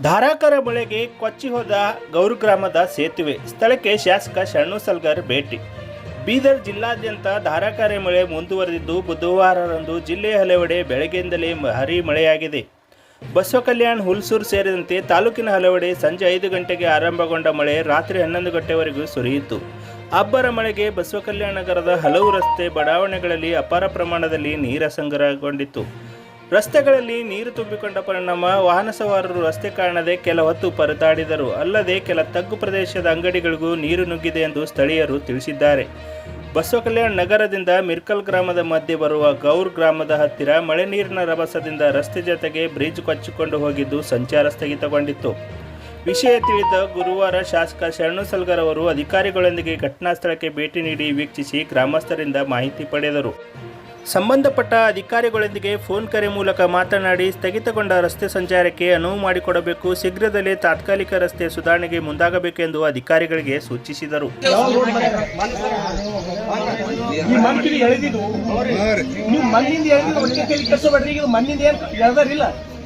ಧಾರಾಕಾರ ಮಳೆಗೆ ಕೊಚ್ಚಿ ಹೋದ ಗೌರು ಗ್ರಾಮದ ಸೇತುವೆ. ಸ್ಥಳಕ್ಕೆ ಶಾಸಕ ಶರಣು ಸಲ್ಗರ್ ಭೇಟಿ. ಬೀದರ್ ಜಿಲ್ಲಾದ್ಯಂತ ಧಾರಾಕಾರ ಮಳೆ ಮುಂದುವರೆದಿದ್ದು ಬುಧವಾರರಂದು ಜಿಲ್ಲೆಯ ಹಲವೆಡೆ ಬೆಳಗ್ಗೆಯಿಂದಲೇ ಹರಿ ಮಳೆಯಾಗಿದೆ. ಬಸವ ಕಲ್ಯಾಣ್ ಹುಲ್ಸೂರು ಸೇರಿದಂತೆ ತಾಲೂಕಿನ ಹಲವೆಡೆ ಸಂಜೆ ಐದು ಗಂಟೆಗೆ ಆರಂಭಗೊಂಡ ಮಳೆ ರಾತ್ರಿ ಹನ್ನೊಂದು ಗಂಟೆವರೆಗೂ ಸುರಿಯಿತು. ಅಬ್ಬರ ಮಳೆಗೆ ಬಸವ ಕಲ್ಯಾಣ ನಗರದ ಹಲವು ರಸ್ತೆ ಬಡಾವಣೆಗಳಲ್ಲಿ ಅಪಾರ ಪ್ರಮಾಣದಲ್ಲಿ ನೀರ ಸಂಗ್ರಹಗೊಂಡಿತ್ತು ರಸ್ತೆಗಳಲ್ಲಿ ನೀರು ತುಂಬಿಕೊಂಡ ಪರಿಣಾಮ ವಾಹನ ಸವಾರರು ರಸ್ತೆ ಕಾಣದೆ ಕೆಲ ಹೊತ್ತು ಪರದಾಡಿದರು. ಅಲ್ಲದೆ ಕೆಲ ತಗ್ಗು ಪ್ರದೇಶದ ಅಂಗಡಿಗಳಿಗೂ ನೀರು ನುಗ್ಗಿದೆ ಎಂದು ಸ್ಥಳೀಯರು ತಿಳಿಸಿದ್ದಾರೆ. ಬಸವ ಕಲ್ಯಾಣ್ ನಗರದಿಂದ ಮಿರ್ಕಲ್ ಗ್ರಾಮದ ಮಧ್ಯೆ ಬರುವ ಗೌರ್ ಗ್ರಾಮದ ಹತ್ತಿರ ಮಳೆ ನೀರಿನ ರಭಸದಿಂದ ರಸ್ತೆ ಜೊತೆಗೆ ಬ್ರಿಡ್ಜ್ ಕೊಚ್ಚಿಕೊಂಡು ಹೋಗಿದ್ದು ಸಂಚಾರ ಸ್ಥಗಿತಗೊಂಡಿತ್ತು. ವಿಷಯ ತಿಳಿದ ಗುರುವಾರ ಶಾಸಕ ಶರಣು ಸಲ್ಗರ್ ಅವರು ಅಧಿಕಾರಿಗಳೊಂದಿಗೆ ಘಟನಾ ಸ್ಥಳಕ್ಕೆ ಭೇಟಿ ನೀಡಿ ವೀಕ್ಷಿಸಿ ಗ್ರಾಮಸ್ಥರಿಂದ ಮಾಹಿತಿ ಪಡೆದರು. ಸಂಬಂಧಪಟ್ಟ ಅಧಿಕಾರಿಗಳೊಂದಿಗೆ ಫೋನ್ ಕರೆ ಮೂಲಕ ಮಾತನಾಡಿ ಸ್ಥಗಿತಗೊಂಡ ರಸ್ತೆ ಸಂಚಾರಕ್ಕೆ ಅನುವು ಮಾಡಿಕೊಡಬೇಕು. ಶೀಘ್ರದಲ್ಲೇ ತಾತ್ಕಾಲಿಕ ರಸ್ತೆ ಸುಧಾರಣೆಗೆ ಮುಂದಾಗಬೇಕೆಂದು ಅಧಿಕಾರಿಗಳಿಗೆ ಸೂಚಿಸಿದರು. ಮಣ್ಣಿಂದ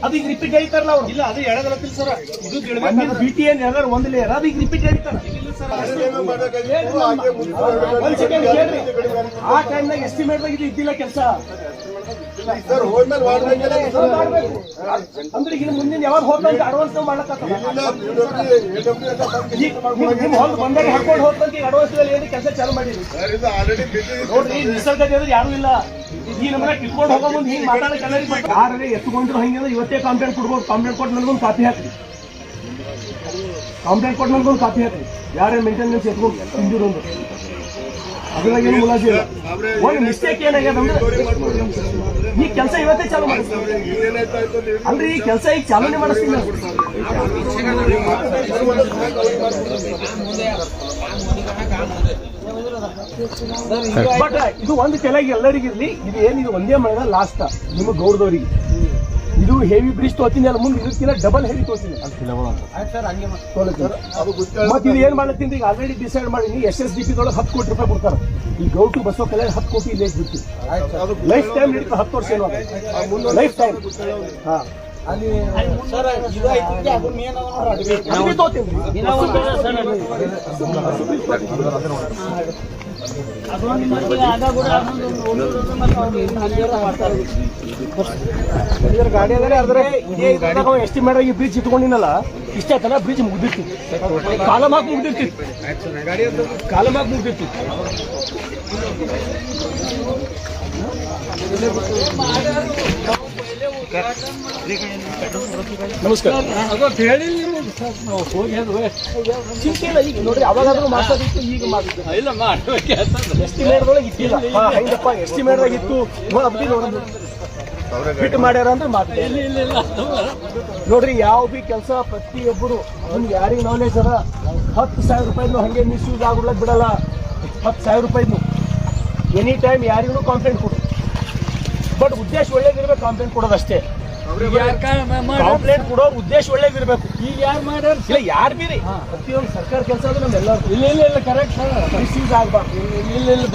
ಅದು ಈಗ ರಿಪೀಟ್ ಹೇಳ್ತಾರಲ್ಲ ಅವ್ರು. ಇಲ್ಲ ಅದು ಎಳಗಲತ್ತಿಲ್ಲ ಸರ್. ಇದು ಬಿ ಟಿ ಏನ್ ಒಂದು ಲೇಯರ್ ಅದು ಈಗ ರಿಪೀಟ್ ಹೇಳ್ತಾರ. ಆ ಟೈಮ್ನಾಗ ಎಸ್ಟಿಮೇಟ್ ಇದು ಇದ್ದಿಲ್ಲ ಕೆಲಸ. ಸರ್ ಮಾಡ್ಬೇಕು ಅಂದ್ರೆ ಈಗ ಮುಂದಿನ ಯಾವಾಗ ಹೋಗ್ತಂತ ಅಡ್ವಾನ್ಸ್ ಮಾಡ್ಲಕ್ಕ ನಿಮ್ ಹೊಲ್ ಬಂದಾಗ ಹಾಕೊಂಡು ಹೋಗ್ತಂತ ಈಗ ಅಡ್ವಾನ್ಸ್ ಏನು ಕೆಲಸ ಚಾಲು ಮಾಡಿದ್ರಿ ಸರ್ ಇದು ಆಲ್ರೆಡಿ ಬಿಸಿ ನೋಡ್ರಿ ನಿಸರ್ಗದ ಯಾರು ಇಲ್ಲ ಈ ನಮ್ಮನ್ನ ಕಿತ್ಕೊಂಡು ಹೋಗೋ ಮುಂದೆ ಹಿಂಗ್ ಯಾರೇ ಎತ್ಕೊಂಡ್ರು ಹಂಗಿಲ್ಲ ಇವತ್ತೇ ಕಂಪ್ಲೇಂಟ್ ಕೊಡ್ಬೋದು ಕಂಪ್ಲೇಂಟ್ ಕೊಟ್ಟು ನನಗೊಂದು ಕಾಪಿ ಹಾಕ್ರಿ ಕಂಪ್ಲೇಂಟ್ ಕೊಟ್ಟು ನನಗೊಂದು ಕಾಪಿ ಹಾಕ್ರಿ ಯಾರೇ ಮೇಂಟೆನೆನ್ಸ್ ಎತ್ಕೊಂಡು ತಿಂದಿರೋದು ಒಂದು ಅದ್ರಾಗ ಏನು ಮುಲಾಜಿ ಇಲ್ಲ. ಒಂದು ಮಿಸ್ಟೇಕ್ ಏನಾಗ್ಯದ ಅಂದ್ರೆ ಈ ಕೆಲಸ ಇವತ್ತೇ ಚಾಲು ಮಾಡಿಸ್ತೀನಿ ಅಂದ್ರೆ ಈ ಕೆಲಸ ಈಗ ಚಾಲನೆ ಮಾಡಿಸ್ತೀನಿ. ಬಟ್ ಇದು ಒಂದು ಕೆಳಗೆ ಎಲ್ಲರಿಗಿರ್ಲಿ ಇದು ಏನಿದು ಒಂದೇ ಮಳೆ ಲಾಸ್ಟ್ ನಿಮ್ಮ ಗೌರದವರಿಗೆ ಇದು ಹೆವಿ ಬ್ರಿಡ್ಜ್ ತೋತೀನಿ ಅಲ್ಲ ಮುಂದೆ ಇದಕ್ಕಿಂತ ಡಬಲ್ ಹೆವಿ ತೋತೀನಿ ಮತ್ತೆ ಇದು ಏನ್ ಮಾಡತ್ತೀನಿ ಈಗ ಆಲ್ರೆಡಿ ಡಿಸೈಡ್ ಮಾಡಿ ಎಸ್ ಎಸ್ ಡಿ ಪಿ ದೊಳಗೆ ಹತ್ತು ಕೋಟಿ ರೂಪಾಯಿ ಕೊಡ್ತಾರೆ. ಈ ಗೌ ಟು ಬಸವ ಕಲ್ಯಾಣ ಹತ್ತು ಕೋಟಿ ಇಲ್ಲೇ ಬಿಟ್ಟು ಲೈಫ್ ಟೈಮ್ ಹತ್ತು ವರ್ಷ ಏನೋ ಲೈಫ್ ಟೈಮ್ ಹಾ. ಗಾಡಿ ಅಂದ್ರೆ ಎಸ್ಟಿಮೇಟ್ ಆಗಿ ಬ್ರಿಡ್ಜ್ ಇಟ್ಕೊಂಡಿನಲ್ಲ ಇಷ್ಟ ಆಯ್ತಲ್ಲ ಬ್ರಿಡ್ಜ್ ಮುಗ್ದಿತ್ತು ಕಾಲಮ್ ಹಾಕಿ ಮುಗ್ದಿರ್ತಿತ್ತು. ಕಾಲಮ್ ಹಾಕಿ ಮುಗ್ದಿತ್ತು ನಮಸ್ಕಾರ. ನೋಡ್ರಿ ಈಗ ಇತ್ತಿಲ್ಲ ಇತ್ತು ಫಿಟ್ ಮಾಡ್ಯಾರ ಅಂದ್ರೆ ಮಾತು ನೋಡ್ರಿ, ಯಾವ ಬಿ ಕೆಲಸ ಪ್ರತಿಯೊಬ್ಬರು, ನಮ್ಗೆ ಯಾರಿಗೆ ನಾಲೆಜ್ ಅದ. ಹತ್ತು ಸಾವಿರ ರೂಪಾಯಿನು ಹಂಗೆ ಮಿಸ್ಯೂಸ್ ಆಗ್ಬಿಡ್ಲಕ್ ಬಿಡಲ್ಲ. ಹತ್ತು ಸಾವಿರ ರೂಪಾಯಿನು. ಎನಿ ಟೈಮ್ ಯಾರಿಗೂ ಕಾಂಪ್ಲೇಂಟ್ ಕೊಡು ಬಟ್ ಉದ್ದೇಶ ಒಳ್ಳೇದಿರ್ಬೇಕು ಕಾಂಪ್ಲೇಂಟ್ ಕೊಡೋದಷ್ಟೇ. ಕಂಪ್ಲೇಂಟ್ ಕೊಡೋ ಉದ್ದೇಶ ಒಳ್ಳೇದಿರ್ಬೇಕು. ಈಗ ಯಾರು ಮಾಡ್ಯಾರ? ಇಲ್ಲ ಯಾರು ಬೀರಿ? ಪ್ರತಿಯೊಂದು ಸರ್ಕಾರ ಕೆಲಸ ಆದ್ರೂ ನಮ್ಮೆಲ್ಲರೂ ಇಲ್ಲ ಇಲ್ಲ ಇಲ್ಲ ಕರೆಕ್ಟ್ ಮಿಸ್ಯೂಸ್ ಆಗ್ಬಾರ್ದು. ಇಲ್ಲ ಇಲ್ಲ